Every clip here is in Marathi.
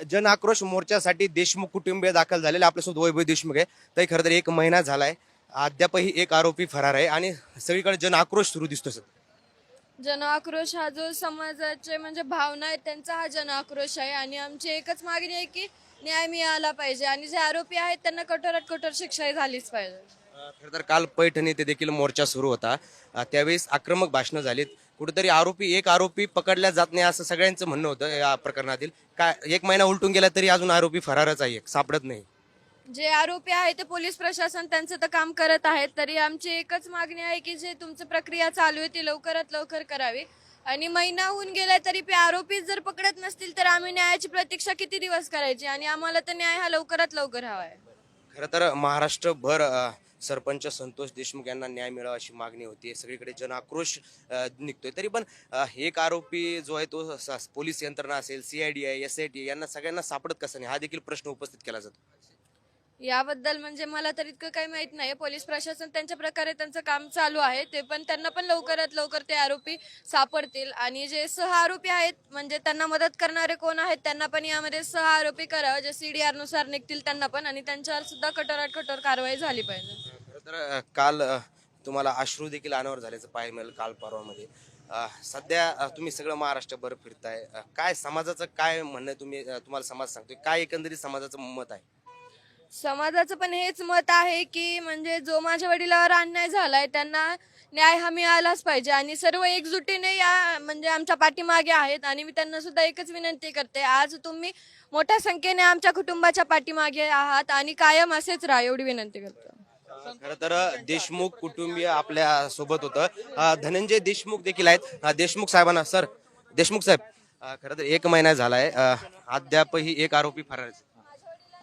जन आक्रोश मोर्चासाठी देशमुख कुटुंबीय दाखल झालेले आपल्यासोबत वैभव देशमुख आहे. तरी खरं तर एक महिना झालाय. अद्यापही एक आरोपी फरार आहे आणि सगळीकडे जन आक्रोश सुरू दिसतो सर. जन आक्रोश हा जो समाजाचे म्हणजे भावना आहेत त्यांचा हा जन आक्रोश आहे. आणि आमची एकच मागणी आहे की न्याय मिळाला पाहिजे. आणि जे आरोपी आहेत त्यांना कठोरात कठोर शिक्षा झालीच पाहिजे. खरं तर काल पैठण येथे देखील मोर्चा सुरू होता. त्यावेळेस आक्रमक भाषणं झालीत. कुठेतरी आरोपी एक आरोपी पकडल्या जात नाही असं सगळ्यांचं म्हणणं होतं या प्रकरणातील. काय एक महिना उलटून गेला तरी अजून आरोपी फरारच आहे सापडत नाही. जे आरोपी आहे ते पोलीस प्रशासन त्यांचं तर काम करत आहेत तरी आमची एकच मागणी आहे की जे तुमची प्रक्रिया चालू आहे ती लवकरात लवकर करावी. आणि महिना होऊन गेला तरी ते आरोपी जर पकडत नसतील तर आम्ही न्यायाची प्रतीक्षा किती दिवस करायची? आणि आम्हाला तर न्याय हा लवकरात लवकर हवा आहे. खरं तर महाराष्ट्रभर अ, सरपंच संतोष देशमुख यांना न्याय मिळावा अशी मागणी होती. सगळीकडे जन आक्रोश निघतोय. तरी पण एक आरोपी जो आहे तो पोलीस यंत्रणा असेल सीआयडी एस आय टी यांना सगळ्यांना सापडत कसं नाही? हा देखील प्रश्न उपस्थित केला जातो. याबद्दल म्हणजे मला तर इतकं काही माहीत नाही पोलीस प्रशासन त्यांच्या प्रकारे त्यांचं काम चालू आहे. ते पण त्यांना पण लवकरात लवकर ते आरोपी सापडतील. आणि जे सह आरोपी आहेत म्हणजे त्यांना मदत करणारे कोण आहेत त्यांना पण यामध्ये सह आरोपी करावं. जे सीडीआरनुसार निघतील त्यांना पण. आणि त्यांच्यावर सुद्धा कठोरात कठोर कारवाई झाली पाहिजे. तर काल तुम्हाला अश्रू देखील अनावर झाल्याचं पाहायला मिळेल काल परवामध्ये. सध्या तुम्ही सगळं महाराष्ट्रभर फिरताय. काय समाजाचं काय म्हणणं तुम्ही तुम्हाला समाज सांगतोय? काय एकंदरीत समाजाचं मत आहे? समाजाचं पण हेच मत आहे की म्हणजे जो माझ्या वडिलावर अन्याय झालाय त्यांना न्याय हा मिळालाच पाहिजे. आणि सर्व एकजुटीने या म्हणजे आमच्या पाठीमागे आहेत. आणि मी त्यांना सुद्धा एकच विनंती करते आज तुम्ही मोठ्या संख्येने आमच्या कुटुंबाच्या पाठीमागे आहात आणि कायम असेच राहा एवढी विनंती करतो. खर तर देशमुख कुटुंबीय आपल्यासोबत होतं. धनंजय देशमुख देखील आहेत. देशमुख साहेबांना सर देशमुख साहेब खर तर एक महिना झालाय. अद्यापही एक आरोपी फरार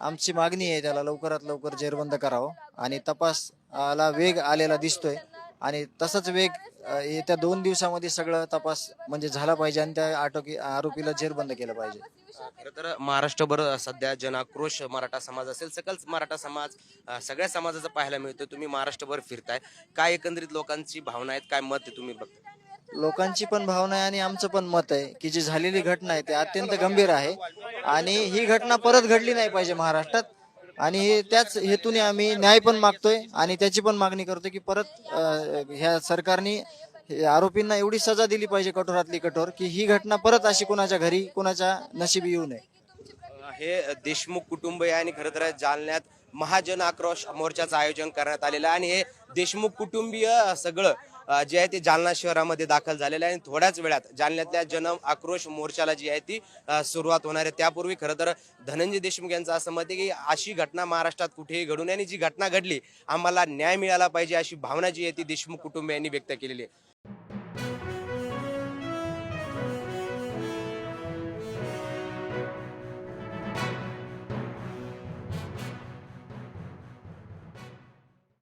आमची मागणी आहे त्याला लवकरात लवकर जेरबंद करावं आणि तपासला वेग आलेला दिसतोय आणि तसाच वेग अ, येत्या दोन दिवसामध्ये सगळं तपास म्हणजे झाला पाहिजे आणि त्या आटोकी आरोपीला जेरबंद केलं पाहिजे. खरं तर महाराष्ट्रभर सध्या जनाक्रोश मराठा समाज असेल सकल मराठा समाज अ, सगळ्या समाजाचं पाहायला मिळतं. तुम्ही महाराष्ट्रभर फिरताय. काय एकंदरीत लोकांची भावना आहेत? काय मत आहे तुम्ही बघता? लोकांची पण भावना आहे आणि आमचं पण मत आहे की जी झालेली घटना आहे ती अत्यंत गंभीर आहे. आणि ही घटना परत घडली नाही पाहिजे महाराष्ट्रात. आणि हे त्याच हेतूने आम्ही न्याय पण मागतोय आणि त्याची पण मागणी करतोय की परत ह्या सरकारने आरोपींना एवढी सजा दिली पाहिजे कठोरातली कठोर की ही घटना परत अशी कोणाच्या घरी कोणाच्या नशिबी येऊ नये. हे देशमुख कुटुंब आहे आणि खरं तर जालन्यात महाजन आक्रोश मोर्चाचं आयोजन करण्यात आलेलं आहे. आणि हे देशमुख कुटुंबीय सगळं जे आहे ते जालना शहरामध्ये दाखल झालेले आहे. आणि थोड्याच वेळात जालन्यातल्या जन आक्रोश मोर्चाला जी आहे ती सुरुवात होणार आहे. त्यापूर्वी खरं तर धनंजय देशमुख यांचं असं मत आहे की अशी घटना महाराष्ट्रात कुठेही घडून आणि जी घटना घडली आम्हाला न्याय मिळाला पाहिजे अशी भावना जी आहे ती देशमुख कुटुंबियांनी व्यक्त केलेली आहे.